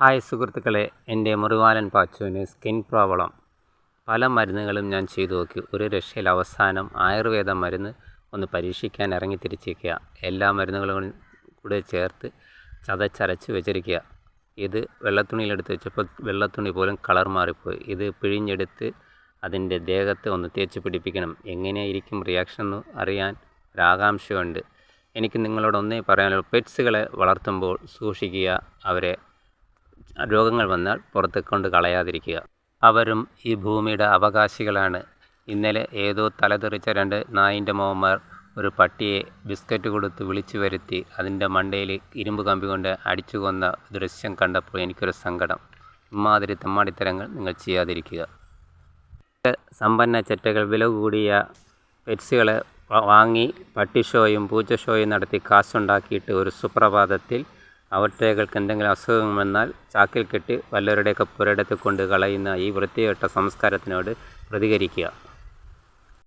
Hi സുഹൃത്തുക്കളെ എന്റെ മുറിവാലൻ പാച്ചുവിന് skin problem. പല മരുന്നുകളും ഞാൻ ചെയ്തു നോക്കി. ഒരു രക്ഷയിൽ അവസാനം ആയുർവേദ മരുന്ന് ഒന്ന് പരീക്ഷിക്കാൻ ഇറങ്ങി തിരിച്ചിരിക്കുക. എല്ലാ മരുന്നുകളും കൂടെ ചേർത്ത് ചതച്ചരച്ച് വെച്ചിരിക്കുക. ഇത് വെള്ളത്തുണിയിലെടുത്ത് വെച്ചപ്പോൾ വെള്ളത്തുണി പോലും കളർ മാറിപ്പോയി. ഇത് പിഴിഞ്ഞെടുത്ത് അതിന്റെ ദേഹത്ത് ഒന്ന് തേച്ച് പിടിപ്പിക്കണം. എങ്ങനെയായിരിക്കും റിയാക്ഷൻ എന്ന് അറിയാൻ ഒരാകാംക്ഷയുണ്ട് എനിക്ക് നിങ്ങളോട് ഒന്നേ പറയാനുള്ളൂ. പെറ്റ്സുകളെ വളർത്തുമ്പോൾ സൂക്ഷിക്കുക അവരെ രോഗങ്ങൾ വന്നാൽ പുറത്ത് കൊണ്ട് കളയാതിരിക്കുക. അവരും ഈ ഭൂമിയുടെ അവകാശികളാണ്. ഇന്നലെ ഏതോ തലതെറിച്ച രണ്ട് നായിന്റെ മോന്മാർ ഒരു പട്ടിയെ ബിസ്ക്കറ്റ് കൊടുത്ത് വിളിച്ചു വരുത്തി അതിന്റെ മണ്ടയിൽ ഇരുമ്പ് കമ്പി കൊണ്ട് അടിച്ചു കൊന്ന ദൃശ്യം കണ്ടപ്പോൾ എനിക്കൊരു സങ്കടം. ഇമാതിരി തെമ്മാടിത്തരങ്ങൾ നിങ്ങൾ ചെയ്യാതിരിക്കുക. സമ്പന്ന ചെറ്റകൾ വില കൂടിയ പെറ്റ്സുകളെ വാങ്ങി പട്ടി ഷോയും പൂച്ച ഷോയും നടത്തി കാശുണ്ടാക്കിയിട്ട് ഒരു സുപ്രഭാതത്തിൽ അവറ്റകൾക്ക് എന്തെങ്കിലും അസുഖം വന്നാൽ ചാക്കിൽ കെട്ടി വല്ലവരുടെയൊക്കെ പുരയിടത്ത് കൊണ്ട് കളയുന്ന ഈ വൃത്തികെട്ട സംസ്കാരത്തിനോട് പ്രതികരിക്കുക.